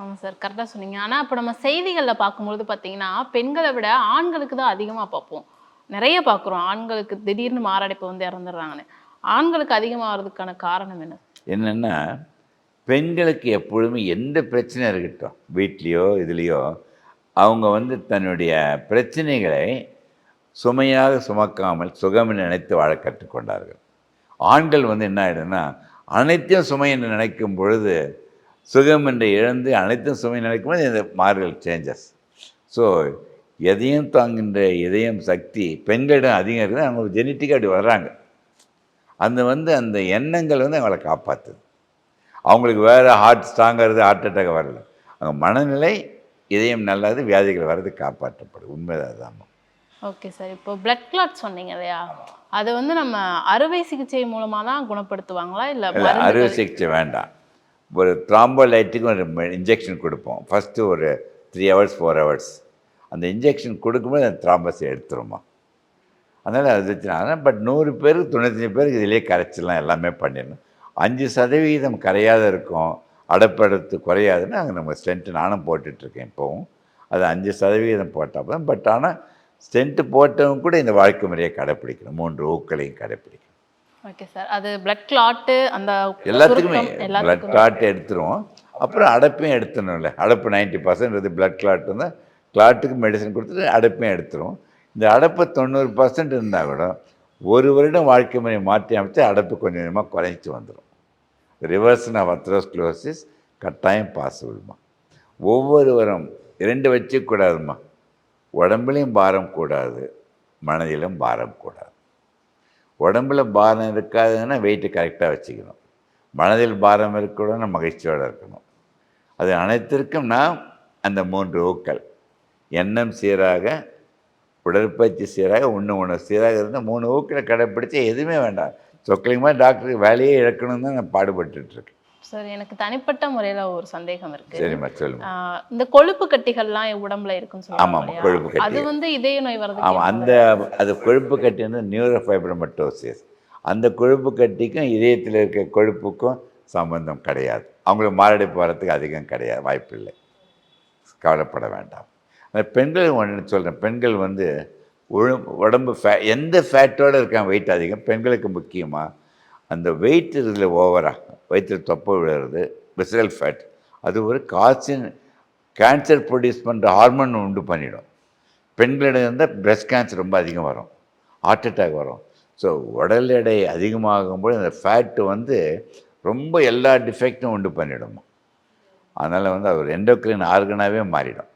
ஆமாம் சார் கரெக்டாக சொன்னீங்க. ஆனால் இப்போ நம்ம செய்திகளில் பார்க்கும்பொழுது பார்த்தீங்கன்னா பெண்களை விட ஆண்களுக்கு தான் அதிகமாக பார்ப்போம். நிறைய பார்க்குறோம். ஆண்களுக்கு திடீர்னு மாரடைப்பு வந்து இறந்துடுறாங்கன்னு. ஆண்களுக்கு அதிகமாகிறதுக்கான காரணம் என்ன? என்னென்னா பெண்களுக்கு எப்பொழுதுமே எந்த பிரச்சனை இருக்கட்டும் வீட்லேயோ இதுலேயோ அவங்க வந்து தன்னுடைய பிரச்சனைகளை சுமையாக சுமக்காமல் சுகம் நினைத்து வாழ கற்றுக்கொண்டார்கள். ஆண்கள் வந்து என்ன ஆகிடுதுன்னா அனைத்தையும் சுமை என்று நினைக்கும் பொழுது சுகம் என்று இழந்து அனைத்தும் சுமை நினைக்கும் போது இந்த மாறுதல் சேஞ்சஸ் ஸோ எதையும் தாங்குகின்ற இதயம் சக்தி பெண்களிடம் அதிகம் இருக்குது. அவங்க ஜெனட்டிக்காக அப்படி வர்றாங்க. அந்த வந்து அந்த எண்ணங்கள் வந்து அவங்கள காப்பாற்றுது அவங்களுக்கு வேறு ஹார்ட் ஸ்ட்ராங்கிறது ஹார்ட் அட்டாக் வரல. அவங்க மனநிலை இதயம் நல்லது வியாதிகள் வர்றது காப்பாற்றப்படுது. உண்மைதான் அதுதான் ஓகே சார் இப்போ பிளட் கிளாட் சொன்னீங்க இல்லையா? அது வந்து நம்ம அறுவை சிகிச்சை மூலமாக தான் குணப்படுத்துவாங்களா? இல்லை அறுவை சிகிச்சை வேண்டாம். ஒரு த்ராம்போலைட்டுக்கு ஒரு இன்ஜெக்ஷன் கொடுப்போம். ஃபஸ்ட்டு ஒரு த்ரீ ஹவர்ஸ் ஃபோர் ஹவர்ஸ் அந்த இன்ஜெக்ஷன் கொடுக்கும்போது அந்த த்ராம்பஸ் எடுத்துருமா. அதனால் அது வச்சு பட் நூறு பேருக்கு தொண்ணூத்தஞ்சு பேருக்கு இதிலே கரைச்சிடலாம் எல்லாமே பண்ணிடணும். அஞ்சு சதவீதம் கரையாத இருக்கும் அடப்படுத்து குறையாதுன்னு அங்கே நம்ம ஸ்டென்ட்டு நானும் போட்டுட்ருக்கேன் இப்போவும். அது அஞ்சு சதவீதம் போட்டால் தான். பட் ஆனால் ஸ்டென்ட்டு போட்டவங்க கூட இந்த வாழ்க்கை முறையை கடைப்பிடிக்கணும். மூன்று ஊக்களையும் கடைப்பிடிக்கணும். ஓகே சார் அது பிளட் கிளாட்டு அந்த எல்லாத்துக்குமே பிளட் கிளாட் எடுத்துருவோம். அப்புறம் அடைப்பையும் எடுத்துடணும்ல. அடைப்பு நைன்ட்டி பர்சன்ட் பிளட் கிளாட் இருந்தால் கிளாட்டுக்கு மெடிசன் கொடுத்துட்டு அடைப்பையும் எடுத்துரும் இந்த அடைப்பு தொண்ணூறு பர்சன்ட் இருந்தால் கூட ஒரு வருடம் வாழ்க்கை முறை மாற்றி அமைச்சு அடைப்பு கொஞ்சம் கொஞ்சமாக குறைஞ்சி வந்துடும் ரிவர்ஷன் ஆஃப் அத்ரோஸ்க்ளோசிஸ் கட்டாயம் பாசிபிள்மா ஒவ்வொருவரும் இரண்டு வச்சுக்கூடாதும்மா உடம்புலையும் பாரம் கூடாது மனதிலும் பாரம் கூடாது. உடம்புல பாரம் இருக்காதுன்னா வெயிட்டு கரெக்டாக வச்சுக்கணும். மனதில் பாரம் இருக்கக்கூடாதுன்னா மகிழ்ச்சியோடு இருக்கணும். அது அனைத்திற்கும் நாம் அந்த மூன்று ஊக்கள். எண்ணம் சீராக உடற்பயிற்சி சீராக ஒன்று உணவு சீராக இருந்தால் மூணு ஊக்களை கடைப்பிடிச்சி எதுவுமே வேண்டாம். சொக்கலிங்கமாக டாக்டருக்கு வேலையே இழக்கணும்னு தான் நான் பாடுபட்டுருக்கேன் சார் எனக்கு தனிப்பட்ட முறையில் ஒரு சந்தேகம் இருக்கு. இந்த கொழுப்பு கட்டிகள்லாம் என் உடம்புல இருக்குன்னு ஆமாம், சொல்லுவாங்க கொழுப்பு இல்லையா? கட்டி. அது வந்து இதய நோய் ஆமாம் வர்றதுக்கு அந்த அது கொழுப்பு கட்டி வந்து நியூரோஃபைப்ரமட்டோசிஸ் அந்த கொழுப்பு கட்டிக்கும் இதயத்தில் இருக்க கொழுப்புக்கும் சம்பந்தம் கிடையாது. அவங்களுக்கு மாரடைப்பு வரத்துக்கு அதிகம் கிடையாது வாய்ப்பில்லை கவலைப்பட வேண்டாம். அந்த பெண்கள் ஒன்று சொல்கிறேன் பெண்கள் வந்து உடம்பு ஃபே எந்த ஃபேட்டோடு இருக்காங்க வெயிட் அதிகம்? பெண்களுக்கு முக்கியமாக அந்த வெயிட் இதில் ஓவராக வயிற்றில் தொப்பை விழுறது விசரல் ஃபேட் அது ஒரு கால்சியம் கேன்சர் ப்ரொடியூஸ் பண்ணுற ஹார்மோன் உண்டு பண்ணிடும். பெண்களிடம் இருந்தால் பிரஸ்ட் கேன்சர் ரொம்ப அதிகம் வரும். ஹார்ட் அட்டாக் வரும். ஸோ உடல் எடை அதிகமாகும்போது அந்த ஃபேட்டு வந்து ரொம்ப எல்லா டிஃபெக்டும் உண்டு பண்ணிடும். அதனால் வந்து அது ஒரு எண்டோக்ரைன் ஆர்கனாகவே மாறிடும்.